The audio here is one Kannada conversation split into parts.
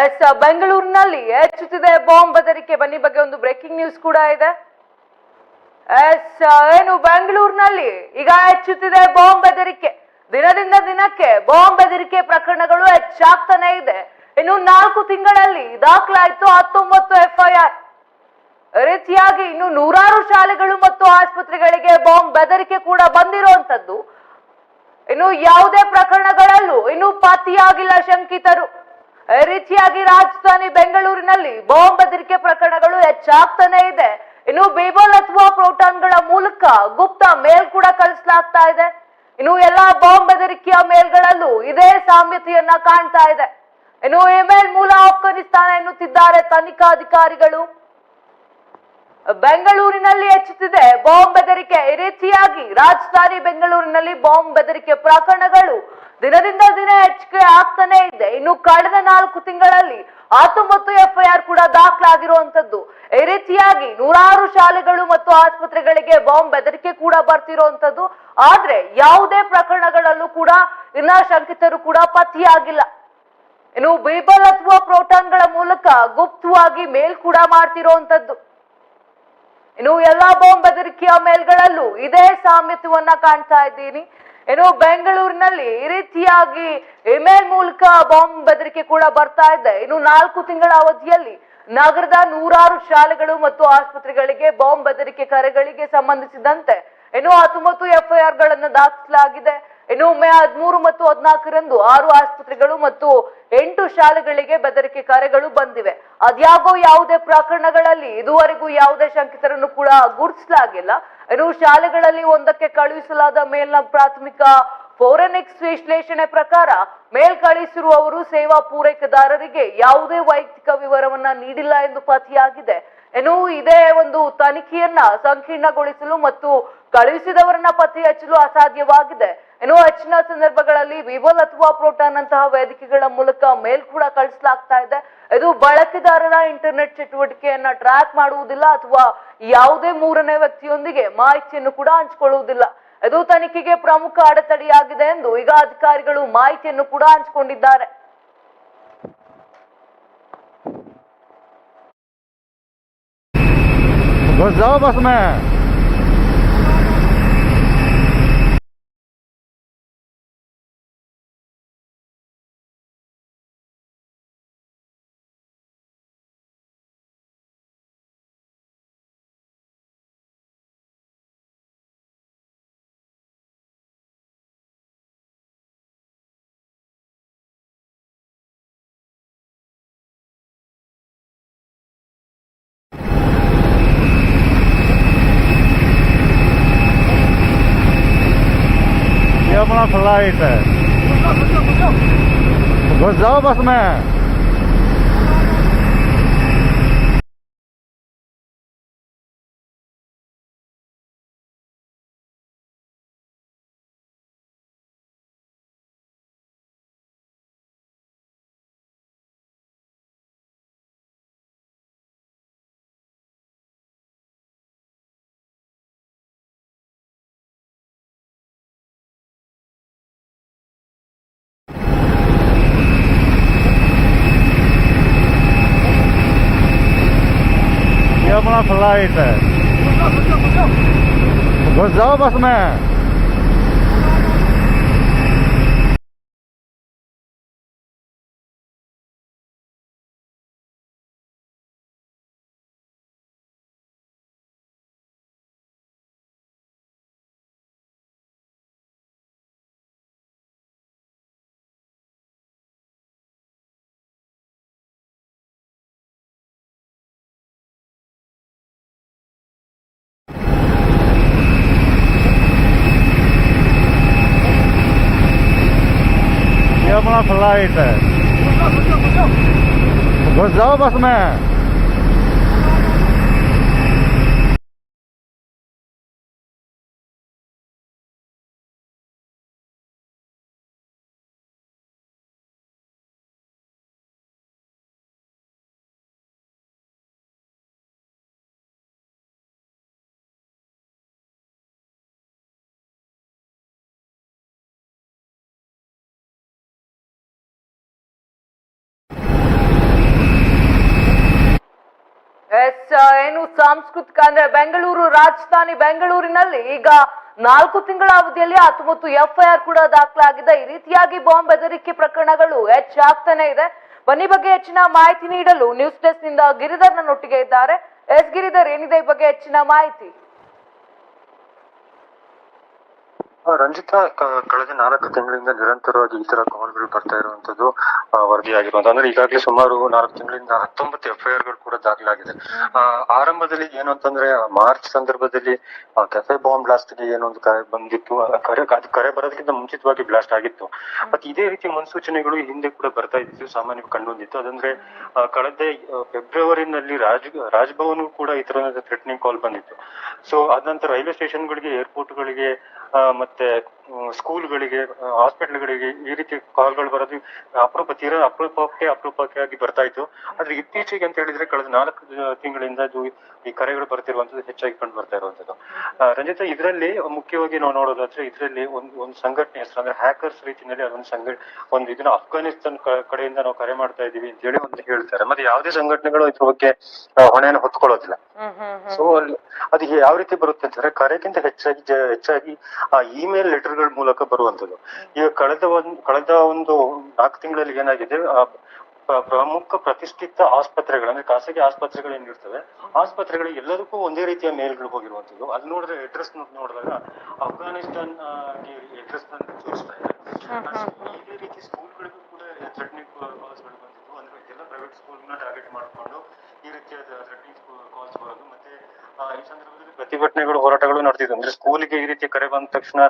ಎಸ್ ಬೆಂಗಳೂರಿನಲ್ಲಿ ಹೆಚ್ಚುತ್ತಿದೆ ಬಾಂಬ್ ಬೆದರಿಕೆ ಬನ್ನಿ, ಬಗ್ಗೆ ಒಂದು ಬ್ರೇಕಿಂಗ್ ನ್ಯೂಸ್ ಕೂಡ ಇದೆ. ಎಸ್ ಏನು ಬೆಂಗಳೂರಿನಲ್ಲಿ ಈಗ ಹೆಚ್ಚುತ್ತಿದೆ ಬಾಂಬ್ ಬೆದರಿಕೆ ದಿನದಿಂದ ದಿನಕ್ಕೆ ಬಾಂಬ್ ಬೆದರಿಕೆ ಪ್ರಕರಣಗಳು ಹೆಚ್ಚಾಗ್ತಾನೆ ಇದೆ. ಇನ್ನು ನಾಲ್ಕು ತಿಂಗಳಲ್ಲಿ ದಾಖಲಾಯಿತು ಹತ್ತೊಂಬತ್ತು ಎಫ್ಐಆರ್ ರೀತಿಯಾಗಿ ಇನ್ನು ನೂರಾರು ಶಾಲೆಗಳು ಮತ್ತು ಆಸ್ಪತ್ರೆಗಳಿಗೆ ಬಾಂಬ್ ಬೆದರಿಕೆ ಕೂಡ ಬಂದಿರುವಂತದ್ದು ಇನ್ನು ಯಾವುದೇ ಪ್ರಕರಣಗಳಲ್ಲೂ ಇನ್ನು ಪತ್ತೆಯಾಗಿಲ್ಲ ಶಂಕಿತರು. ರೀತಿಯಾಗಿ ರಾಜಧಾನಿ ಬೆಂಗಳೂರಿನಲ್ಲಿ ಬಾಂಬ್ ಬೆದರಿಕೆ ಪ್ರಕರಣಗಳು ಹೆಚ್ಚಾಗ್ತಾನೆ ಇದೆ. ಇನ್ನು ಬೇಬಲ್ ಅಥವಾ ಪ್ರೋಟಾನ್ಗಳ ಮೂಲಕ ಗುಪ್ತ ಮೇಲ್ ಕೂಡ ಕಳಿಸಲಾಗ್ತಾ ಇದೆ. ಇನ್ನು ಎಲ್ಲಾ ಬಾಂಬ್ ಬೆದರಿಕೆಯ ಮೇಲ್ಗಳಲ್ಲೂ ಇದೇ ಸಾಮ್ಯತೆಯನ್ನ ಕಾಣ್ತಾ ಇದೆ. ಇನ್ನು ಇಮೇಲ್ ಮೂಲ ಆಫ್ಘಾನಿಸ್ತಾನ ಎನ್ನುತ್ತಿದ್ದಾರೆ ತನಿಖಾಧಿಕಾರಿಗಳು. ಬೆಂಗಳೂರಿನಲ್ಲಿ ಹೆಚ್ಚುತ್ತಿದೆ ಬಾಂಬ್ ಬೆದರಿಕೆ ಈ ರೀತಿಯಾಗಿ ರಾಜಧಾನಿ ಬೆಂಗಳೂರಿನಲ್ಲಿ ಬಾಂಬ್ ಬೆದರಿಕೆ ಪ್ರಕರಣಗಳು ದಿನದಿಂದ ದಿನ ಹೆಚ್ಚಿಗೆ ಆಗ್ತಾನೆ ಇದೆ. ಇನ್ನು ಕಳೆದ ನಾಲ್ಕು ತಿಂಗಳಲ್ಲಿ ಹತ್ತೊಂಬತ್ತು ಎಫ್ಐಆರ್ ಕೂಡ ದಾಖಲಾಗಿರುವಂತದ್ದು ಈ ರೀತಿಯಾಗಿ ನೂರಾರು ಶಾಲೆಗಳು ಮತ್ತು ಆಸ್ಪತ್ರೆಗಳಿಗೆ ಬಾಂಬ್ ಬೆದರಿಕೆ ಕೂಡ ಬರ್ತಿರುವಂತದ್ದು ಆದ್ರೆ ಯಾವುದೇ ಪ್ರಕರಣಗಳಲ್ಲೂ ಕೂಡ ಇನ್ನ ಶಂಕಿತರು ಕೂಡ ಪತ್ತೆಯಾಗಿಲ್ಲ. ಇನ್ನು ಬೀಬಲ್ ಅಥವಾ ಪ್ರೋಟಾನ್ಗಳ ಮೂಲಕ ಗುಪ್ತವಾಗಿ ಮೇಲ್ ಕೂಡ ಮಾಡ್ತಿರೋಂಥದ್ದು ಇನ್ನು ಎಲ್ಲಾ ಬಾಂಬ್ ಬೆದರಿಕೆಯ ಮೇಲ್ಗಳಲ್ಲೂ ಇದೇ ಸಾಮ್ಯತವನ್ನ ಕಾಣ್ತಾ ಇದ್ದೀನಿ. ಇನ್ನು ಬೆಂಗಳೂರಿನಲ್ಲಿ ಈ ರೀತಿಯಾಗಿ ಇಮೇಲ್ ಮೂಲಕ ಬಾಂಬ್ ಬೆದರಿಕೆ ಕೂಡ ಬರ್ತಾ ಇದೆ. ಇನ್ನು ನಾಲ್ಕು ತಿಂಗಳ ಅವಧಿಯಲ್ಲಿ ನಗರದ ನೂರಾರು ಶಾಲೆಗಳು ಮತ್ತು ಆಸ್ಪತ್ರೆಗಳಿಗೆ ಬಾಂಬ್ ಬೆದರಿಕೆ ಕರೆಗಳಿಗೆ ಸಂಬಂಧಿಸಿದಂತೆ ಏನು ಹತ್ತೊಂಬತ್ತು ಎಫ್ಐಆರ್ಗಳನ್ನು ದಾಖಲಾಗಿದೆ ಇನ್ನು ಮೇ ಹದಿಮೂರು ಮತ್ತು ಹದಿನಾಲ್ಕರಂದು ಆರು ಆಸ್ಪತ್ರೆಗಳು ಮತ್ತು ಎಂಟು ಶಾಲೆಗಳಿಗೆ ಬೆದರಿಕೆ ಕಾರ್ಯಗಳು ಬಂದಿವೆ. ಅದ್ಯಾಗೋ ಯಾವುದೇ ಪ್ರಕರಣಗಳಲ್ಲಿ ಇದುವರೆಗೂ ಯಾವುದೇ ಶಂಕಿತರನ್ನು ಕೂಡ ಗುರುತಿಸಲಾಗಿಲ್ಲ. ಇನ್ನು ಶಾಲೆಗಳಲ್ಲಿ ಒಂದಕ್ಕೆ ಕಳುಹಿಸಲಾದ ಮೇಲ್ನ ಪ್ರಾಥಮಿಕ ಫೋರೆನಿಕ್ಸ್ ವಿಶ್ಲೇಷಣೆ ಪ್ರಕಾರ ಮೇಲ್ ಕಳುಹಿಸಿರುವವರು ಸೇವಾ ಪೂರೈಕೆದಾರರಿಗೆ ಯಾವುದೇ ವೈಯಕ್ತಿಕ ವಿವರವನ್ನ ನೀಡಿಲ್ಲ ಎಂದು ಪತಿಯಾಗಿದೆ. ಇನ್ನು ಇದೇ ಒಂದು ತನಿಖೆಯನ್ನ ಸಂಕೀರ್ಣಗೊಳಿಸಲು ಮತ್ತು ಕಳುಹಿಸಿದವರನ್ನ ಪತ್ತೆ ಹಚ್ಚಲು ಅಸಾಧ್ಯವಾಗಿದೆ. ಇನ್ನು ಹೆಚ್ಚಿನ ಸಂದರ್ಭಗಳಲ್ಲಿ ವಿವಲ್ ಅಥವಾ ಪ್ರೋಟಾನ್ ಅಂತಹ ವೇದಿಕೆಗಳ ಮೂಲಕ ಮೇಲ್ ಕೂಡ ಕಳಿಸಲಾಗ್ತಾ ಇದೆ ಇದು ಬಳಕೆದಾರರ ಇಂಟರ್ನೆಟ್ ಚಟುವಟಿಕೆಯನ್ನ ಟ್ರ್ಯಾಕ್ ಮಾಡುವುದಿಲ್ಲ ಅಥವಾ ಯಾವುದೇ ಮೂರನೇ ವ್ಯಕ್ತಿಯೊಂದಿಗೆ ಮಾಹಿತಿಯನ್ನು ಕೂಡ ಹಂಚಿಕೊಳ್ಳುವುದಿಲ್ಲ ಇದು ತನಿಖೆಗೆ ಪ್ರಮುಖ ಅಡೆತಡೆಯಾಗಿದೆ ಎಂದು ಈಗ ಅಧಿಕಾರಿಗಳು ಮಾಹಿತಿಯನ್ನು ಕೂಡ ಹಂಚಿಕೊಂಡಿದ್ದಾರೆ घुस जाओ बस में катаєте? Возьов вас мене! off later. What's up, what's up, what's up? What's up, man? अपना फ्लाइट है घुस जाओ बस में ಎಸ್ ಏನು ಸಾಂಸ್ಕೃತಿಕ ಅಂದ್ರೆ ಬೆಂಗಳೂರು, ರಾಜಧಾನಿ ಬೆಂಗಳೂರಿನಲ್ಲಿ ಈಗ ನಾಲ್ಕು ತಿಂಗಳ ಅವಧಿಯಲ್ಲಿ ಹತ್ತೊಂಬತ್ತು ಎಫ್ಐಆರ್ ಕೂಡ ದಾಖಲಾಗಿದೆ. ಈ ರೀತಿಯಾಗಿ ಬಾಂಬ್ ಬೆದರಿಕೆ ಪ್ರಕರಣಗಳು ಹೆಚ್ಚಾಗ್ತಾನೆ ಇದೆ. ಬನ್ನಿ ಬಗ್ಗೆ ಹೆಚ್ಚಿನ ಮಾಹಿತಿ ನೀಡಲು ನ್ಯೂಸ್ ಡೆಸ್ಕ್ನಿಂದ ಗಿರಿಧರ್ ನನ್ನೊಟ್ಟಿಗೆ ಇದ್ದಾರೆ. ಎಸ್, ಗಿರಿಧರ್, ಏನಿದೆ ಈ ಬಗ್ಗೆ ಹೆಚ್ಚಿನ ಮಾಹಿತಿ? ರಂಜಿತಾ ಕಳೆದ ನಾಲ್ಕು ತಿಂಗಳಿಂದ ನಿರಂತರವಾಗಿ ಈ ತರ ಕಾಲ್ಗಳು ಬರ್ತಾ ಇರುವಂತದ್ದು ವರದಿಯಾಗಿರುವಂತ ಅಂದ್ರೆ ಈಗಾಗಲೇ ಸುಮಾರು ನಾಲ್ಕು ತಿಂಗಳಿಂದ ಹತ್ತೊಂಬತ್ತು ಎಫ್ಐಆರ್ಗಳು ಕೂಡ ದಾಖಲಾಗಿದೆ. ಆರಂಭದಲ್ಲಿ ಏನು ಅಂತಂದ್ರೆ ಮಾರ್ಚ್ ಸಂದರ್ಭದಲ್ಲಿ ಕೆಫೆ ಬಾಂಬ್ ಬ್ಲಾಸ್ಟ್ಗೆ ಏನೊಂದು ಕರೆ ಬಂದಿತ್ತು. ಕರೆ ಅದು ಕರೆ ಬರೋದಕ್ಕಿಂತ ಮುಂಚಿತವಾಗಿ ಬ್ಲಾಸ್ಟ್ ಆಗಿತ್ತು. ಮತ್ತೆ ಇದೇ ರೀತಿ ಮುನ್ಸೂಚನೆಗಳು ಹಿಂದೆ ಕೂಡ ಬರ್ತಾ ಇತ್ತು ಸಾಮಾನ್ಯ ಕಂಡುಬಂದಿತ್ತು. ಅದಂದ್ರೆ ಕಳೆದ ಫೆಬ್ರವರಿನಲ್ಲಿ ರಾಜ್ ರಾಜ್ಭವನ್ ಕೂಡ ಈ ತರ ಥ್ರೆಟ್ನಿಂಗ್ ಕಾಲ್ ಬಂದಿತ್ತು. ಸೊ ಅದ ನಂತರ ರೈಲ್ವೆ ಸ್ಟೇಷನ್ ಗಳಿಗೆ ಏರ್ಪೋರ್ಟ್ ಗಳಿಗೆ ಆ, ಮತ್ತೆ ಸ್ಕೂಲ್ಗಳಿಗೆ ಹಾಸ್ಪಿಟಲ್ಗಳಿಗೆ ಈ ರೀತಿ ಕಾಲ್ಗಳು ಬರೋದು ಅಪರೂಪ, ತೀರ ಅಪರೂಪಕ್ಕೆ ಅಪರೂಪಕ್ಕೆ ಆಗಿ ಬರ್ತಾ ಇತ್ತು. ಆದ್ರೆ ಇತ್ತೀಚೆಗೆ ಅಂತ ಹೇಳಿದ್ರೆ ಕಳೆದ ನಾಲ್ಕು ತಿಂಗಳಿಂದ ಇದು ಈ ಕರೆಗಳು ಬರ್ತಿರುವಂತದ್ದು ಹೆಚ್ಚಾಗಿ ಕಂಡು ಬರ್ತಾ ಇರುವಂತದ್ದು ರಂಜಿತಾ, ಇದರಲ್ಲಿ ಮುಖ್ಯವಾಗಿ ನಾವು ನೋಡೋದಾದ್ರೆ ಇದರಲ್ಲಿ ಒಂದು ಸಂಘಟನೆ, ಹೆಸರು ಅಂದ್ರೆ ಹ್ಯಾಕರ್ಸ್ ರೀತಿಯಲ್ಲಿ ಅದೊಂದು ಸಂಘ, ಒಂದು ಇದನ್ನ ಅಫ್ಘಾನಿಸ್ತಾನ್ ಕಡೆಯಿಂದ ನಾವು ಕರೆ ಮಾಡ್ತಾ ಇದೀವಿ ಅಂತ ಹೇಳಿ ಒಂದು ಹೇಳ್ತಾರೆ. ಮತ್ತೆ ಯಾವುದೇ ಸಂಘಟನೆಗಳು ಇದ್ರ ಬಗ್ಗೆ ಹೊಣೆಯನ್ನ ಹೊತ್ಕೊಳ್ಳೋದಿಲ್ಲ ಸೊ ಅಲ್ಲಿ ಅದು ಯಾವ ರೀತಿ ಬರುತ್ತೆ ಅಂತಂದ್ರೆ ಕರೆಗಿಂತ ಹೆಚ್ಚಾಗಿ ಹೆಚ್ಚಾಗಿ ಆ ಇಮೇಲ್ ಲೆಟರ್ಗಳ ಮೂಲಕ ಬರುವಂತದ್ದು ಈಗ ಕಳೆದ ಒಂದ್ ಕಳೆದ ಒಂದು ನಾಲ್ಕು ತಿಂಗಳಲ್ಲಿ ಏನಾಗಿದೆ ಆ, ಪ್ರಮುಖ ಪ್ರತಿಷ್ಠಿತ ಆಸ್ಪತ್ರೆಗಳು ಅಂದ್ರೆ ಖಾಸಗಿ ಆಸ್ಪತ್ರೆಗಳು ಏನಿರ್ತವೆ ಆಸ್ಪತ್ರೆಗಳಿಗೆ ಎಲ್ಲದಕ್ಕೂ ಒಂದೇ ರೀತಿಯ ಮೇಲ್ಗಳು ಹೋಗಿರುವಂತದ್ದು ಅಲ್ಲಿ ನೋಡಿದ್ರೆ ಅಡ್ರೆಸ್ ನೋಡಿದಾಗ ಅಫ್ಘಾನಿಸ್ತಾನ್ ಅಡ್ರೆಸ್ ತೋರಿಸ್ತಾ ಇದೆ ಇದೇ ರೀತಿ ಸ್ಕೂಲ್ಗಳಿಗೂ ಕೂಡ ಥ್ರೆಟ್ನಿಂಗ್ ಕಾಲ್ಸ್ಗಳು ಬಂದಿತ್ತು ಅಂದ್ರೆ ಎಲ್ಲ ಪ್ರೈವೇಟ್ ಸ್ಕೂಲ್ನ ಟಾರ್ಗೆಟ್ ಮಾಡಿಕೊಂಡು ಈ ರೀತಿಯಾದ ಥ್ರೆಟ್ನಿಂಗ್ ಕಾಲ್ಸ್ ಬರೋದು ಮತ್ತೆ ಆ, ಪ್ರತಿಭಟನೆಗಳು, ಹೋರಾಟಗಳು ನಡೆದಿದ್ದು ಅಂದ್ರೆ ಸ್ಕೂಲಿಗೆ ಈ ರೀತಿ ಕರೆ ಬಂದ ತಕ್ಷಣ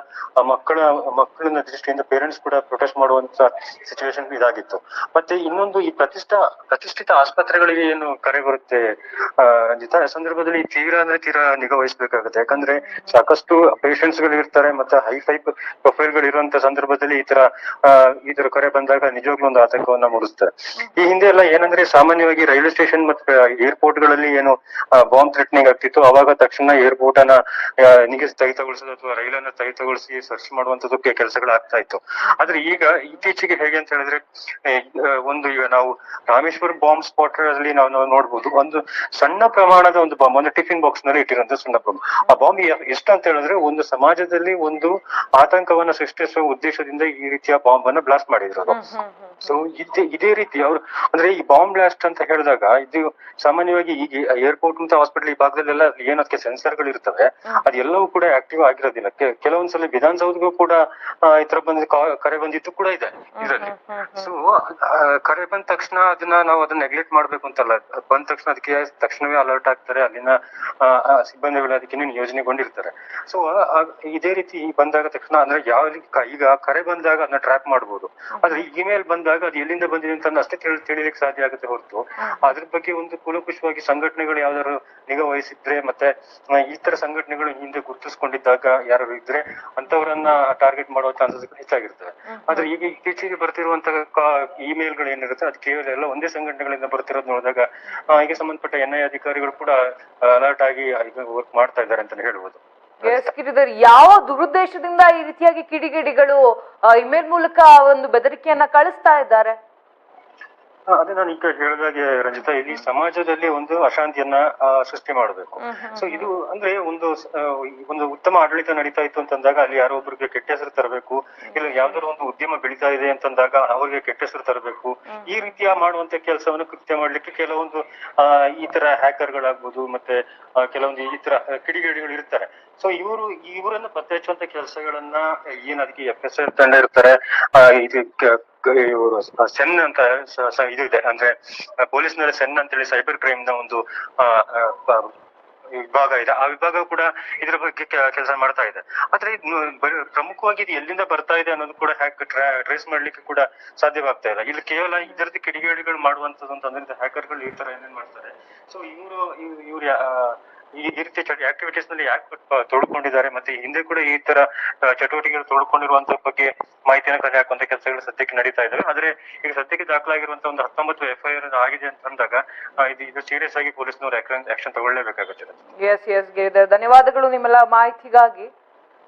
ಮಕ್ಕಳ ಮಕ್ಕಳನ್ನ ದೃಷ್ಟಿಯಿಂದ ಪೇರೆಂಟ್ಸ್ ಕೂಡ ಪ್ರೊಟೆಸ್ಟ್ ಮಾಡುವಂತ ಸಿಚುವೇಶನ್ ಇದಾಗಿತ್ತು. ಮತ್ತೆ ಇನ್ನೊಂದು ಈ ಪ್ರತಿಷ್ಠ, ಪ್ರತಿಷ್ಠಿತ ಆಸ್ಪತ್ರೆಗಳಿಗೆ ಏನು ಕರೆ ಬರುತ್ತೆ ರಂಜಿತಾ? ಆ ಸಂದರ್ಭದಲ್ಲಿ ತೀರಾ ಅಂದ್ರೆ ತೀರಾ ನಿಗಾ ವಹಿಸಬೇಕಾಗುತ್ತೆ. ಯಾಕಂದ್ರೆ ಸಾಕಷ್ಟು ಪೇಷಂಟ್ಸ್ಗಳು ಇರ್ತಾರೆ ಮತ್ತೆ ಹೈ ಫೈ ಪ್ರೊಫೈಲ್ಗಳು ಇರುವಂತ ಸಂದರ್ಭದಲ್ಲಿ ಈ ತರ ಈ ತರ ಕರೆ ಬಂದಾಗ ನಿಜವಾಗ್ಲೂ ಒಂದು ಆತಂಕವನ್ನ ಮೂಡಿಸ್ತಾರೆ ಈ ಹಿಂದೆ ಎಲ್ಲ ಏನಂದ್ರೆ ಸಾಮಾನ್ಯವಾಗಿ ರೈಲ್ವೆ ಸ್ಟೇಷನ್ ಮತ್ತೆ ಏರ್ಪೋರ್ಟ್ಗಳಲ್ಲಿ ಏನು ಬಾಂಬ್ ಥ್ರೆಟ್ನಿಂಗ್ ಆಗ್ತಿತ್ತು. ಅವಾಗ ತಕ್ಷಣ ಏರ್ಪೋರ್ಟ್ ಅನ್ನ ನಿಗೆ ಸ್ಥಗಿತಗೊಳಿಸೋದು ಅಥವಾ ರೈಲನ್ನ ಸ್ಥಗಿತಗೊಳಿಸಿ ಸರ್ಚ್ ಮಾಡುವಂತದ್ದು ಕೆಲಸಗಳು ಆಗ್ತಾ ಇತ್ತು. ಆದ್ರೆ ಈಗ ಇತ್ತೀಚೆಗೆ ಹೇಗೆ ಅಂತ ಹೇಳಿದ್ರೆ ಒಂದು ಈಗ ನಾವು ರಾಮೇಶ್ವರ ಬಾಂಬ್ ಸ್ಪಾಟ್ ಅಲ್ಲಿ ನಾವು ನೋಡ್ಬೋದು. ಒಂದು ಸಣ್ಣ ಪ್ರಮಾಣದ ಒಂದು ಬಾಂಬ್ ಒಂದು ಟಿಫಿನ್ ಬಾಕ್ಸ್ನಲ್ಲಿ ಇಟ್ಟಿರುವಂತ ಸಣ್ಣ ಬಾಂಬ್ ಆ ಬಾಂಬ್ ಎಷ್ಟು ಅಂತ ಹೇಳಿದ್ರೆ ಒಂದು ಸಮಾಜದಲ್ಲಿ ಒಂದು ಆತಂಕವನ್ನ ಸೃಷ್ಟಿಸುವ ಉದ್ದೇಶದಿಂದ ಈ ರೀತಿಯ ಬಾಂಬ್ ಅನ್ನ ಬ್ಲಾಸ್ಟ್ ಮಾಡಿದ್ರು ಸೊ ಇದೇ ಇದೇ ರೀತಿ ಅವ್ರು ಅಂದ್ರೆ ಈ ಬಾಂಬ್ ಬ್ಲಾಸ್ಟ್ ಅಂತ ಹೇಳಿದಾಗ ಇದು ಸಾಮಾನ್ಯವಾಗಿ ಈಗ ಏರ್ಪೋರ್ಟ್ ಅಂತ ಹಾಸ್ಪಿಟಲ್ ಈ ಭಾಗದಲ್ಲೆಲ್ಲ ಏನ್ ಅದಕ್ಕೆ ಸೆನ್ಸರ್ಗಳು ಇರ್ತವೆ ಅದೆಲ್ಲವೂ ಕೂಡ ಆಕ್ಟಿವ್ ಆಗಿರೋದಿಲ್ಲ. ಕೆಲವೊಂದ್ಸಲ ವಿಧಾನಸೌಧಗೂ ಕೂಡ ಈ ತರ ಬಂದ ಕರೆ ಬಂದಿತ್ತು ಕೂಡ ಇದೆ ಇದರಲ್ಲಿ. ಸೊ ಕರೆ ಬಂದ ತಕ್ಷಣ ಅದನ್ನ ನಾವು ಅದನ್ನ ನೆಗ್ಲೆಕ್ಟ್ ಮಾಡ್ಬೇಕು ಅಂತಲ್ಲ ಬಂದ ತಕ್ಷಣ ಅದಕ್ಕೆ ತಕ್ಷಣವೇ ಅಲರ್ಟ್ ಆಗ್ತಾರೆ ಅಲ್ಲಿನ ಸಿಬ್ಬಂದಿಗಳು ಅದಕ್ಕೆ ನಿಯೋಜನೆಗೊಂಡಿರ್ತಾರೆ ಸೊ ಇದೇ ರೀತಿ ಬಂದಾಗ ತಕ್ಷಣ ಅಂದ್ರೆ ಯಾವ ಈಗ ಕರೆ ಬಂದಾಗ ಅದನ್ನ ಟ್ರ್ಯಾಕ್ ಮಾಡ್ಬೋದು. ಆದ್ರೆ ಇಮೇಲ್ ಬಂದಾಗ ಅದು ಎಲ್ಲಿಂದ ಬಂದಿದೆ ಅಂತ ಅಷ್ಟೇ ತಿಳಿ ತಿಳಿಲಿಕ್ಕೆ ಸಾಧ್ಯ ಆಗುತ್ತೆ ಹೊರತು. ಅದ್ರ ಬಗ್ಗೆ ಒಂದು ಕೂಲಂಕುಷವಾಗಿ ಸಂಘಟನೆಗಳು ಯಾವ್ದಾದ್ರು ನಿಗಾ ವಹಿಸಿದ್ರೆ ಮತ್ತೆ ಈ ತರ ಸಂಘಟನೆಗಳು ಹಿಂದೆ ಗುರುತಿಸ್ಕೊಂಡಿದ್ದಾಗ ಯಾರು ಇದ್ರೆ ಅಂತವರನ್ನ ಟಾರ್ಗೆಟ್ ಮಾಡುವ ಚಾನ್ಸಸ್ ಹೆಚ್ಚಾಗಿರ್ತದೆ ಆದ್ರೆ ಈಗ ಇತ್ತೀಚೆಗೆ ಬರ್ತಿರುವಂತಹ ಇಮೇಲ್ಗಳು ಏನಿರುತ್ತೆ ಅದು ಕೇವಲ ಎಲ್ಲ ಒಂದೇ ಸಂಘಟನೆಗಳಿಂದ ಬರ್ತಿರೋದು ನೋಡಿದಾಗ ಈಗ ಸಂಬಂಧಪಟ್ಟ ಎನ್ ಐ ಅಧಿಕಾರಿಗಳು ಕೂಡ ಅಲರ್ಟ್ ಆಗಿ ವರ್ಕ್ ಮಾಡ್ತಾ ಇದ್ದಾರೆ ಅಂತಾನೆ ಹೇಳ್ಬೋದು. ಎಸ್ ಗಿರಿಧರ್ ಯಾವ ದುರುದ್ದೇಶದಿಂದ ಈ ರೀತಿಯಾಗಿ ಕಿಡಿಗೇಡಿಗಳು ಇಮೇಲ್ ಮೂಲಕ ಒಂದು ಬೆದರಿಕೆಯನ್ನ ಕಳಿಸ್ತಾ ಇದ್ದಾರೆ? ಅದೇ ನಾನು ಈಗ ಹೇಳಿದಾಗೆ ರಂಜಿತಾ ಇಲ್ಲಿ ಸಮಾಜದಲ್ಲಿ ಒಂದು ಅಶಾಂತಿಯನ್ನ ಸೃಷ್ಟಿ ಮಾಡಬೇಕು. ಸೊ ಇದು ಅಂದ್ರೆ ಒಂದು ಒಂದು ಉತ್ತಮ ಆಡಳಿತ ನಡೀತಾ ಇತ್ತು ಅಂತಂದಾಗ ಅಲ್ಲಿ ಯಾರೋ ಒಬ್ರಿಗೆ ಕೆಟ್ಟ ಹೆಸರು ತರಬೇಕು ಇಲ್ಲ ಯಾವ್ದಾದ್ರು ಒಂದು ಉದ್ಯಮ ಬೆಳೀತಾ ಇದೆ ಅಂತಂದಾಗ ಅವರಿಗೆ ಕೆಟ್ಟ ಹೆಸರು ತರಬೇಕು. ಈ ರೀತಿಯ ಮಾಡುವಂತ ಕೆಲಸವನ್ನು ಕೃತ್ಯ ಮಾಡ್ಲಿಕ್ಕೆ ಕೆಲವೊಂದು ಆ, ಈ ತರ ಹ್ಯಾಕರ್ ಗಳಾಗ್ಬೋದು ಮತ್ತೆ ಕೆಲವೊಂದು ಈ ತರ ಕಿಡಿಗೇಡಿಗಳು ಇರ್ತಾರೆ. ಸೊ ಇವರು ಇವರನ್ನ ಪತ್ತೆ ಹಚ್ಚುವಂತ ಕೆಲಸಗಳನ್ನ ಏನ್ ಅದಕ್ಕೆ ಎಫ್ ಎಸ್ ತಂಡ ಇರ್ತಾರೆ ಇದು ಇವರು ಸೆನ್ ಅಂತ ಇದು ಇದೆ. ಅಂದ್ರೆ ಪೊಲೀಸ್ನಲ್ಲಿ ಸೆನ್ ಅಂತೇಳಿ ಸೈಬರ್ ಕ್ರೈಮ್ನ ಒಂದು ವಿಭಾಗ ಇದೆ. ಆ ವಿಭಾಗ ಕೂಡ ಇದ್ರ ಬಗ್ಗೆ ಕೆಲಸ ಮಾಡ್ತಾ ಇದೆ. ಆದ್ರೆ ಪ್ರಮುಖವಾಗಿ ಇದು ಎಲ್ಲಿಂದ ಬರ್ತಾ ಇದೆ ಅನ್ನೋದು ಕೂಡ ಹ್ಯಾಕ್ ಟ್ರೇಸ್ ಮಾಡ್ಲಿಕ್ಕೆ ಕೂಡ ಸಾಧ್ಯವಾಗ್ತಾ ಇಲ್ಲ. ಇಲ್ಲಿ ಕೇವಲ ಇದರದ್ದು ಕಿಡಿಗೇಡಿಗಳು ಮಾಡುವಂತದ್ದು ಅಂತಂದ್ರೆ ಹ್ಯಾಕರ್ಗಳು ಈ ತರ ಏನೇನ್ ಮಾಡ್ತಾರೆ. ಸೊ ಇವರು, ಇವ್ರು ಈ ರೀತಿ ಆಕ್ಟಿವಿಟೀಸ್ನಲ್ಲಿ ಯಾಕೆ ತೊಳ್ಕೊಂಡಿದ್ದಾರೆ ಮತ್ತೆ ಹಿಂದೆ ಕೂಡ ಈ ತರ ಚಟುವಟಿಕೆಗಳು ತೊಡ್ಕೊಂಡಿರುವಂತ ಬಗ್ಗೆ ಮಾಹಿತಿಯನ್ನು ಕಲೆ ಹಾಕುವಂತ ಕೆಲಸಗಳು ಸದ್ಯಕ್ಕೆ ನಡೀತಾ ಇದಾವೆ. ಆದ್ರೆ ಈಗ ಸದ್ಯಕ್ಕೆ ದಾಖಲಾಗಿರುವಂತ ಒಂದು ಹತ್ತೊಂಬತ್ತು ಎಫ್ಐಆರ್ ಆಗಿದೆ ಅಂತ ಅಂದಾಗ ಇದು ಇದು ಸೀರಿಯಸ್ ಆಗಿ ಪೊಲೀಸ್ನವರು ಆಕ್ಷನ್ ತಗೊಳ್ಳೇಬೇಕಾಗುತ್ತೆ. S S Giridhar. ಧನ್ಯವಾದಗಳು ನಿಮ್ಮೆಲ್ಲ ಮಾಹಿತಿಗಾಗಿ.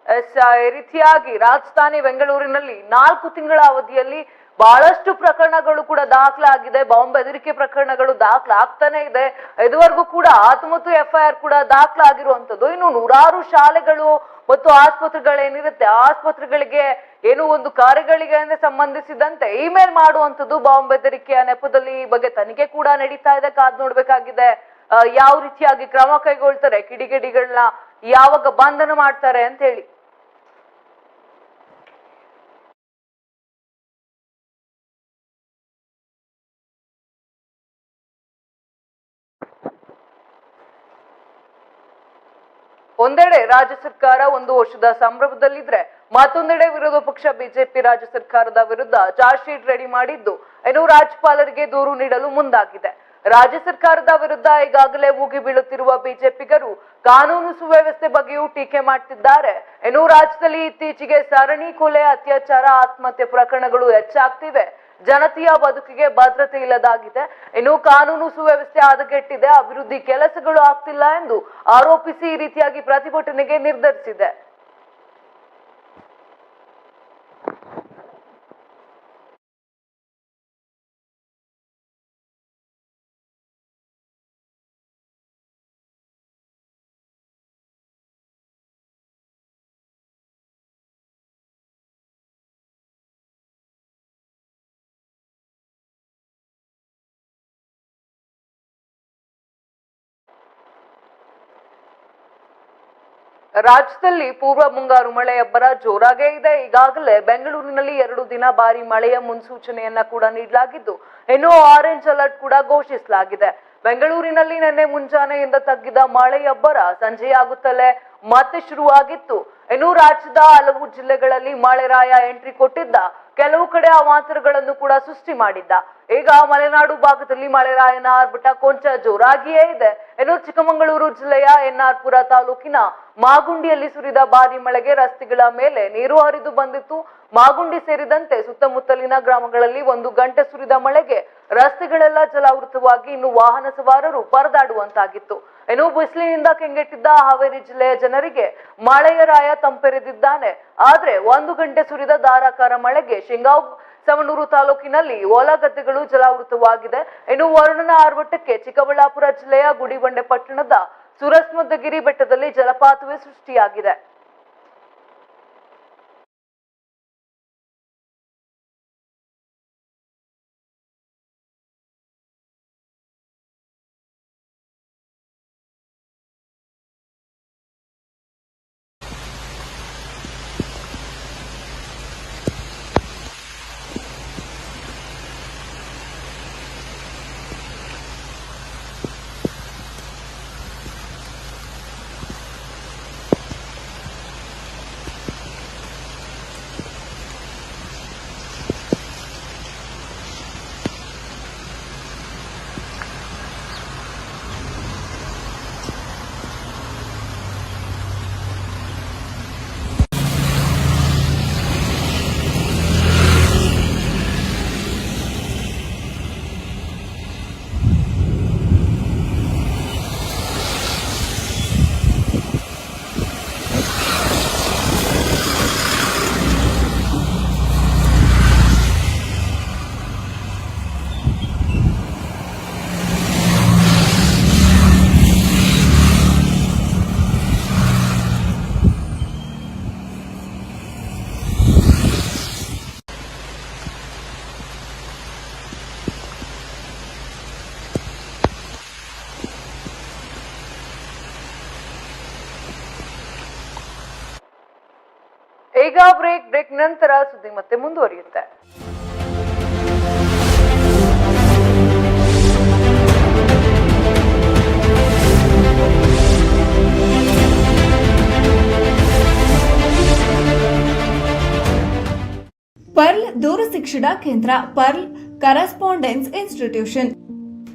ಎಸ್ ರೀತಿಯಾಗಿ ರಾಜಧಾನಿ ಬೆಂಗಳೂರಿನಲ್ಲಿ ನಾಲ್ಕು ತಿಂಗಳ ಅವಧಿಯಲ್ಲಿ ಬಹಳಷ್ಟು ಪ್ರಕರಣಗಳು ಕೂಡ ದಾಖಲಾಗಿದೆ, ಬಾಂಬ್ ಬೆದರಿಕೆ ಪ್ರಕರಣಗಳು ದಾಖಲಾಗ್ತಾನೆ ಇದೆ. ಇದುವರೆಗೂ ಕೂಡ ಹತ್ತೊಂಬತ್ತು ಎಫ್ಐಆರ್ ಕೂಡ ದಾಖಲಾಗಿರುವಂತದ್ದು ಇನ್ನು ನೂರಾರು ಶಾಲೆಗಳು ಮತ್ತು ಆಸ್ಪತ್ರೆಗಳೇನಿರುತ್ತೆ ಆಸ್ಪತ್ರೆಗಳಿಗೆ ಏನು ಒಂದು ಕಾರ್ಯಗಳಿಗೆ ಸಂಬಂಧಿಸಿದಂತೆ ಇಮೇಲ್ ಮಾಡುವಂತದ್ದು ಬಾಂಬ್ ಬೆದರಿಕೆಯ ನೆಪದಲ್ಲಿ ಈ ಬಗ್ಗೆ ತನಿಖೆ ಕೂಡ ನಡೀತಾ ಇದೆ. ಕಾದ್ ನೋಡ್ಬೇಕಾಗಿದೆ. ಯಾವ ರೀತಿಯಾಗಿ ಕ್ರಮ ಕೈಗೊಳ್ತಾರೆ? ಕಿಡಿಗೇಡಿಗಳನ್ನ ಯಾವಾಗ ಬಂಧನ ಮಾಡ್ತಾರೆ ಅಂತ ಹೇಳಿ. ಒಂದೆಡೆ ರಾಜ್ಯ ಸರ್ಕಾರ ಒಂದು ವರ್ಷದ ಸಂಭ್ರಮದಲ್ಲಿದ್ರೆ ಮತ್ತೊಂದೆಡೆ ವಿರೋಧ ಪಕ್ಷ ಬಿಜೆಪಿ ರಾಜ್ಯ ಸರ್ಕಾರದ ವಿರುದ್ಧ ಚಾರ್ಜ್ ಶೀಟ್ ರೆಡಿ ಮಾಡಿದ್ದು, ಇನ್ನು ರಾಜ್ಯಪಾಲರಿಗೆ ದೂರು ನೀಡಲು ಮುಂದಾಗಿದೆ. ರಾಜ್ಯ ಸರ್ಕಾರದ ವಿರುದ್ಧ ಈಗಾಗಲೇ ಮೂಗಿ ಬೀಳುತ್ತಿರುವ ಬಿಜೆಪಿಗರು ಕಾನೂನು ಸುವ್ಯವಸ್ಥೆ ಬಗ್ಗೆಯೂ ಟೀಕೆ ಮಾಡ್ತಿದ್ದಾರೆ. ಇನ್ನು ರಾಜ್ಯದಲ್ಲಿ ಇತ್ತೀಚೆಗೆ ಸರಣಿ ಕೊಲೆ ಅತ್ಯಾಚಾರ, ಆತ್ಮಹತ್ಯೆ ಪ್ರಕರಣಗಳು ಹೆಚ್ಚಾಗ್ತಿವೆ. ಜನತೆಯ ಬದುಕಿಗೆ ಭದ್ರತೆ ಇಲ್ಲದಾಗಿದೆ. ಇನ್ನು ಕಾನೂನು ಸುವ್ಯವಸ್ಥೆ ಹದಗೆಟ್ಟಿದೆ ಅಭಿವೃದ್ಧಿ ಕೆಲಸಗಳು ಆಗ್ತಿಲ್ಲ ಎಂದು ಆರೋಪಿಸಿ ಈ ರೀತಿಯಾಗಿ ಪ್ರತಿಭಟನೆಗೆ ನಿರ್ಧರಿಸಿದೆ. ರಾಜ್ಯದಲ್ಲಿ ಪೂರ್ವ ಮುಂಗಾರು ಮಳೆ ಅಬ್ಬರ ಜೋರಾಗೇ ಇದೆ. ಈಗಾಗಲೇ ಬೆಂಗಳೂರಿನಲ್ಲಿ ಎರಡು ದಿನ ಭಾರಿ ಮಳೆಯ ಮುನ್ಸೂಚನೆಯನ್ನ ಕೂಡ ನೀಡಲಾಗಿದ್ದು, ಇನ್ನು ಆರೆಂಜ್ ಅಲರ್ಟ್ ಕೂಡ ಘೋಷಿಸಲಾಗಿದೆ. ಬೆಂಗಳೂರಿನಲ್ಲಿ ನಿನ್ನೆ ಮುಂಜಾನೆಯಿಂದ ತಗ್ಗಿದ ಮಳೆಯಬ್ಬರ ಸಂಜೆಯಾಗುತ್ತಲೇ ಮತ್ತೆ ಶುರುವಾಗಿತ್ತು. ಇನ್ನು ರಾಜ್ಯದ ಹಲವು ಜಿಲ್ಲೆಗಳಲ್ಲಿ ಮಳೆರಾಯ ಎಂಟ್ರಿ ಕೊಟ್ಟಿದ್ದ. ಕೆಲವು ಕಡೆ ಅವಾಂತರಗಳನ್ನು ಕೂಡ ಸೃಷ್ಟಿ ಮಾಡಿದ್ದ. ಈಗ ಮಲೆನಾಡು ಭಾಗದಲ್ಲಿ ಮಳೆರಾಯನ ಆರ್ಭಟ ಕೊಂಚ ಜೋರಾಗಿಯೇ ಇದೆ. ಇನ್ನು ಚಿಕ್ಕಮಗಳೂರು ಜಿಲ್ಲೆಯ ಎನ್ಆರ್ಪುರ ತಾಲೂಕಿನ ಮಾಗುಂಡಿಯಲ್ಲಿ ಸುರಿದ ಭಾರಿ ಮಳೆಗೆ ರಸ್ತೆಗಳ ಮೇಲೆ ನೀರು ಹರಿದು ಬಂದಿತ್ತು. ಮಾಗುಂಡಿ ಸೇರಿದಂತೆ ಸುತ್ತಮುತ್ತಲಿನ ಗ್ರಾಮಗಳಲ್ಲಿ ಒಂದು ಗಂಟೆ ಸುರಿದ ಮಳೆಗೆ ರಸ್ತೆಗಳೆಲ್ಲ ಜಲಾವೃತವಾಗಿ ಇನ್ನು ವಾಹನ ಸವಾರರು ಪರದಾಡುವಂತಾಗಿತ್ತು. ಇನ್ನು ಬಿಸಿಲಿನಿಂದ ಕೆಂಗೆಟ್ಟಿದ್ದ ಹಾವೇರಿ ಜಿಲ್ಲೆಯ ಜನರಿಗೆ ಮಳೆಯ ರಾಯ ತಂಪೆರೆದಿದ್ದಾನೆ. ಆದ್ರೆ ಒಂದು ಗಂಟೆ ಸುರಿದ ಧಾರಾಕಾರ ಮಳೆಗೆ ಶಿಂಗಾವ್ ಸವಣೂರು ತಾಲೂಕಿನಲ್ಲಿ ಹೊಲ ಗದ್ದೆಗಳು ಜಲಾವೃತವಾಗಿದೆ. ಇನ್ನು ವರುಣನ ಆರ್ಭಟಕ್ಕೆ ಚಿಕ್ಕಬಳ್ಳಾಪುರ ಜಿಲ್ಲೆಯ ಗುಡಿಬಂಡೆ ಪಟ್ಟಣದ ಸುರಸ್ಮುದ್ದಗಿರಿ ಬೆಟ್ಟದಲ್ಲಿ ಜಲಪಾತವೇ ಸೃಷ್ಟಿಯಾಗಿದೆ. ನಂತರ ಸುದ್ದಿ ಮತ್ತೆ ಮುಂದುವರಿಯುತ್ತೆ. ಪರ್ಲ್ ದೂರ ಶಿಕ್ಷಣ ಕೇಂದ್ರ Pearl correspondence institution.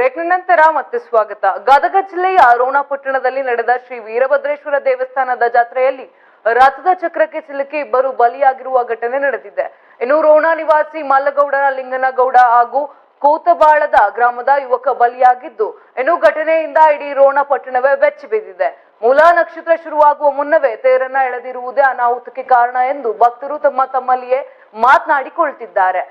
ಬ್ರೇಕ್ನ ನಂತರ ಮತ್ತೆ ಸ್ವಾಗತ. ಗದಗ ಜಿಲ್ಲೆಯ ರೋಣ ಪಟ್ಟಣದಲ್ಲಿ ನಡೆದ ಶ್ರೀ ವೀರಭದ್ರೇಶ್ವರ ದೇವಸ್ಥಾನದ ಜಾತ್ರೆಯಲ್ಲಿ ರಥದ ಚಕ್ರಕ್ಕೆ ಸಿಲುಕಿ ಇಬ್ಬರು ಬಲಿಯಾಗಿರುವ ಘಟನೆ ನಡೆದಿದೆ. ಇನ್ನು ರೋಣ ನಿವಾಸಿ ಮಲ್ಲಗೌಡ, ಲಿಂಗನಗೌಡ ಹಾಗೂ ಕೂತಬಾಳದ ಗ್ರಾಮದ ಯುವಕ ಬಲಿಯಾಗಿದ್ದು, ಇನ್ನು ಘಟನೆಯಿಂದ ಇಡೀ ರೋಣ ಪಟ್ಟಣವೇ ಬೆಚ್ಚಿ ಬಿದ್ದಿದೆ. ಮೂಲ ನಕ್ಷತ್ರ ಶುರುವಾಗುವ ಮುನ್ನವೇ ತೇರನ್ನ ಎಳೆದಿರುವುದೇ ಅನಾಹುತಕ್ಕೆ ಕಾರಣ ಎಂದು ಭಕ್ತರು ತಮ್ಮ ತಮ್ಮಲ್ಲಿಯೇ ಮಾತನಾಡಿಕೊಳ್ತಿದ್ದಾರೆ.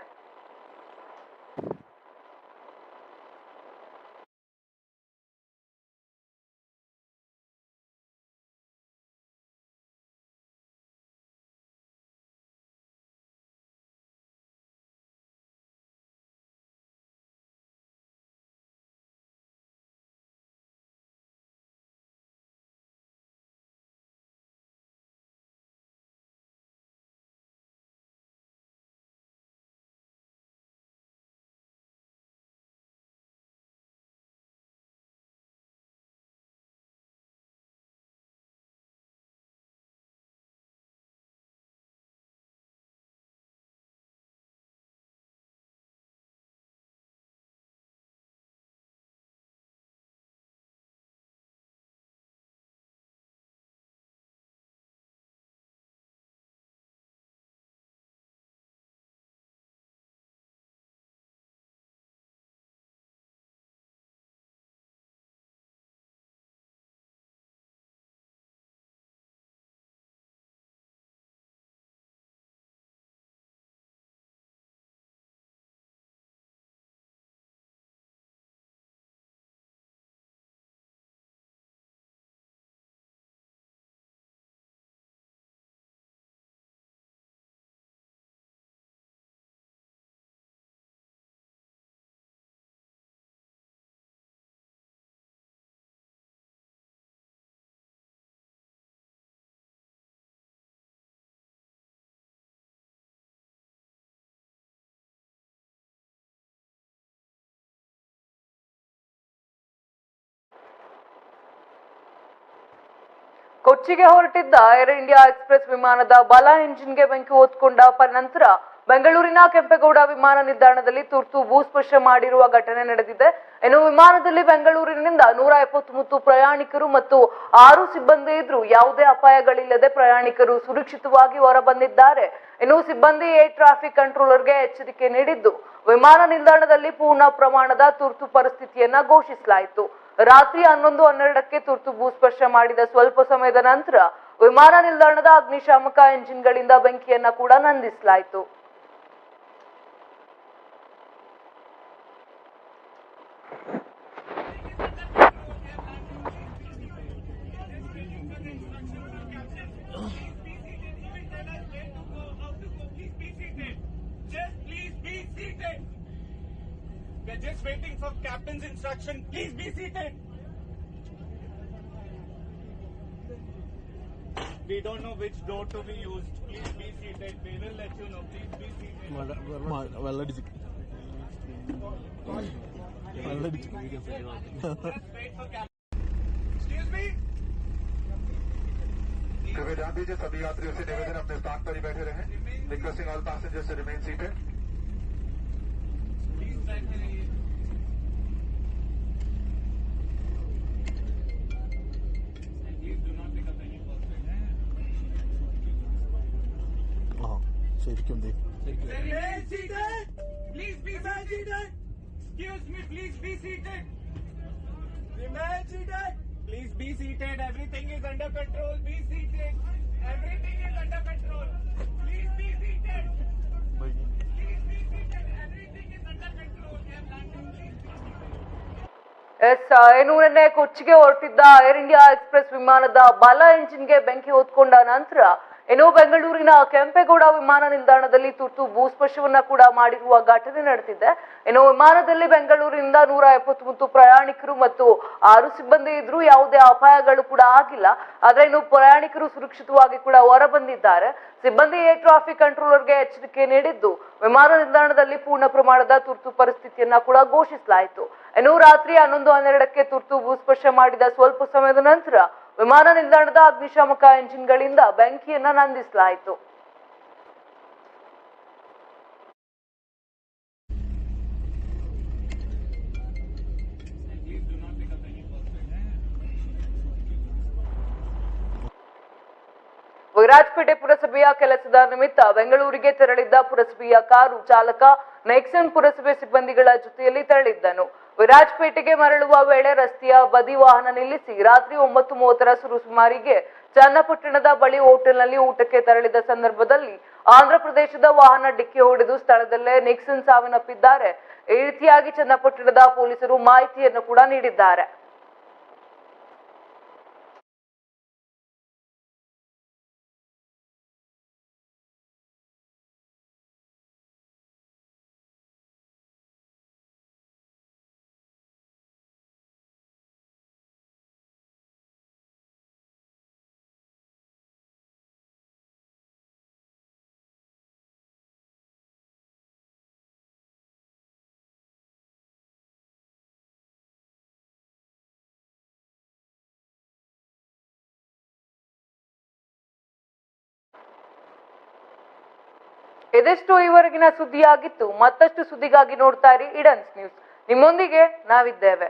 ಕೊಚ್ಚಿಗೆ ಹೊರಟಿದ್ದ ಏರ್ ಇಂಡಿಯಾ ಎಕ್ಸ್ಪ್ರೆಸ್ ವಿಮಾನದ ಬಲ ಎಂಜಿನ್ಗೆ ಬೆಂಕಿ ಹೊತ್ಕೊಂಡ ನಂತರ ಬೆಂಗಳೂರಿನ ಕೆಂಪೇಗೌಡ ವಿಮಾನ ನಿಲ್ದಾಣದಲ್ಲಿ ತುರ್ತು ಭೂಸ್ಪರ್ಶ ಮಾಡಿರುವ ಘಟನೆ ನಡೆದಿದೆ. ಇನ್ನು ವಿಮಾನದಲ್ಲಿ ಬೆಂಗಳೂರಿನಿಂದ ನೂರ ಎಪ್ಪತ್ಮೂರು ಪ್ರಯಾಣಿಕರು ಮತ್ತು ಆರು ಸಿಬ್ಬಂದಿ ಇದ್ರು ಯಾವುದೇ ಅಪಾಯಗಳಿಲ್ಲದೆ ಪ್ರಯಾಣಿಕರು ಸುರಕ್ಷಿತವಾಗಿ ಹೊರಬಂದಿದ್ದಾರೆ. ಇನ್ನು ಸಿಬ್ಬಂದಿ ಏರ್ ಟ್ರಾಫಿಕ್ ಕಂಟ್ರೋಲರ್ಗೆ ಎಚ್ಚರಿಕೆ ನೀಡಿದ್ದು, ವಿಮಾನ ನಿಲ್ದಾಣದಲ್ಲಿ ಪೂರ್ಣ ಪ್ರಮಾಣದ ತುರ್ತು ಪರಿಸ್ಥಿತಿಯನ್ನ ಘೋಷಿಸಲಾಯಿತು. ರಾತ್ರಿ ಹನ್ನೊಂದು, ಹನ್ನೆರಡಕ್ಕೆ ತುರ್ತು ಭೂಸ್ಪರ್ಶ ಮಾಡಿದ ಸ್ವಲ್ಪ ಸಮಯದ ನಂತರ ವಿಮಾನ ನಿಲ್ದಾಣದ ಅಗ್ನಿಶಾಮಕ ಎಂಜಿನ್ಗಳಿಂದ ಬೆಂಕಿಯನ್ನ ಕೂಡ ನಂದಿಸಲಾಯಿತು. know which door to be used. Please be seated. We will let you know. Please be seated. വെള്ളടിച്ച് വെള്ളടിച്ച് Wait for cab. Excuse me. कृपया ध्यान दीजिए सभी यात्रियों से निवेदन अपने स्थान पर ही बैठे रहें requesting all passengers to remain seated ಏನು ಕೊಚ್ಚಿಗೆ ಹೊರಟಿದ್ದ ಏರ್ ಇಂಡಿಯಾ ಎಕ್ಸ್ಪ್ರೆಸ್ ವಿಮಾನದ ಬಲ ಎಂಜಿನ್ಗೆ ಬೆಂಕಿ ಹೊತ್ಕೊಂಡ ನಂತರ ಏನೋ ಬೆಂಗಳೂರಿನ ಕೆಂಪೇಗೌಡ ವಿಮಾನ ನಿಲ್ದಾಣದಲ್ಲಿ ತುರ್ತು ಭೂಸ್ಪರ್ಶವನ್ನ ಕೂಡ ಮಾಡಿರುವ ಘಟನೆ ನಡೆದಿದೆ. ಏನೋ ವಿಮಾನದಲ್ಲಿ ಬೆಂಗಳೂರಿನಿಂದ ನೂರ ಎಪ್ಪತ್ತೊಂಬತ್ತು ಪ್ರಯಾಣಿಕರು ಮತ್ತು ಆರು ಸಿಬ್ಬಂದಿ ಇದ್ರು ಯಾವುದೇ ಅಪಾಯಗಳು ಕೂಡ ಆಗಿಲ್ಲ. ಆದ್ರೆ ಇನ್ನು ಪ್ರಯಾಣಿಕರು ಸುರಕ್ಷಿತವಾಗಿ ಕೂಡ ಹೊರ ಬಂದಿದ್ದಾರೆ ಸಿಬ್ಬಂದಿ ಏರ್ ಟ್ರಾಫಿಕ್ ಕಂಟ್ರೋಲರ್ಗೆ ಎಚ್ಚರಿಕೆ ನೀಡಿದ್ದು, ವಿಮಾನ ನಿಲ್ದಾಣದಲ್ಲಿ ಪೂರ್ಣ ಪ್ರಮಾಣದ ತುರ್ತು ಪರಿಸ್ಥಿತಿಯನ್ನ ಕೂಡ ಘೋಷಿಸಲಾಯಿತು. ಇನ್ನು ರಾತ್ರಿ ಹನ್ನೊಂದು ಹನ್ನೆರಡಕ್ಕೆ ತುರ್ತು ಭೂಸ್ಪರ್ಶ ಮಾಡಿದ ಸ್ವಲ್ಪ ಸಮಯದ ನಂತರ ವಿಮಾನ ನಿಲ್ದಾಣದ ಅಗ್ನಿಶಾಮಕ ಎಂಜಿನ್ಗಳಿಂದ ಬೆಂಕಿಯನ್ನ ನಂದಿಸಲಾಯಿತು. ವಿರಾಜಪೇಟೆ ಪುರಸಭೆಯ ಕೆಲಸದ ನಿಮಿತ್ತ ಬೆಂಗಳೂರಿಗೆ ತೆರಳಿದ್ದ ಪುರಸಭೆಯ ಕಾರು ಚಾಲಕ ನೆಕ್ಸನ್ ಪುರಸಭೆ ಸಿಬ್ಬಂದಿಗಳ ಜೊತೆಯಲ್ಲಿ ತೆರಳಿದ್ದನು ವಿರಾಜಪೇಟೆಗೆ ಮರಳುವ ವೇಳೆ ರಸ್ತೆಯ ಬದಿ ವಾಹನ ನಿಲ್ಲಿಸಿ ರಾತ್ರಿ ಒಂಬತ್ತು ಮೂವತ್ತರ ಸುಮಾರಿಗೆ ಚನ್ನಪಟ್ಟಣದ ಬಳಿ ಹೋಟೆಲ್ನಲ್ಲಿ ಊಟಕ್ಕೆ ತೆರಳಿದ ಸಂದರ್ಭದಲ್ಲಿ ಆಂಧ್ರ ಪ್ರದೇಶದ ವಾಹನ ಡಿಕ್ಕಿ ಹೊಡೆದು ಸ್ಥಳದಲ್ಲೇ ನಿಕ್ಸನ್ ಸಾವನ್ನಪ್ಪಿದ್ದಾರೆ. ಈ ರೀತಿಯಾಗಿ ಚನ್ನಪಟ್ಟಣದ ಪೊಲೀಸರು ಮಾಹಿತಿಯನ್ನು ಕೂಡ ನೀಡಿದ್ದಾರೆ. ಇದಿಷ್ಟು ಈವರೆಗಿನ ಸುದ್ದಿಯಾಗಿತ್ತು ಮತ್ತಷ್ಟು ಸುದ್ದಿಗಾಗಿ ನೋಡ್ತಾ ಇರಿ ಇಡನ್ಸ್ ನ್ಯೂಸ್. ನಿಮ್ಮೊಂದಿಗೆ ನಾವಿದ್ದೇವೆ.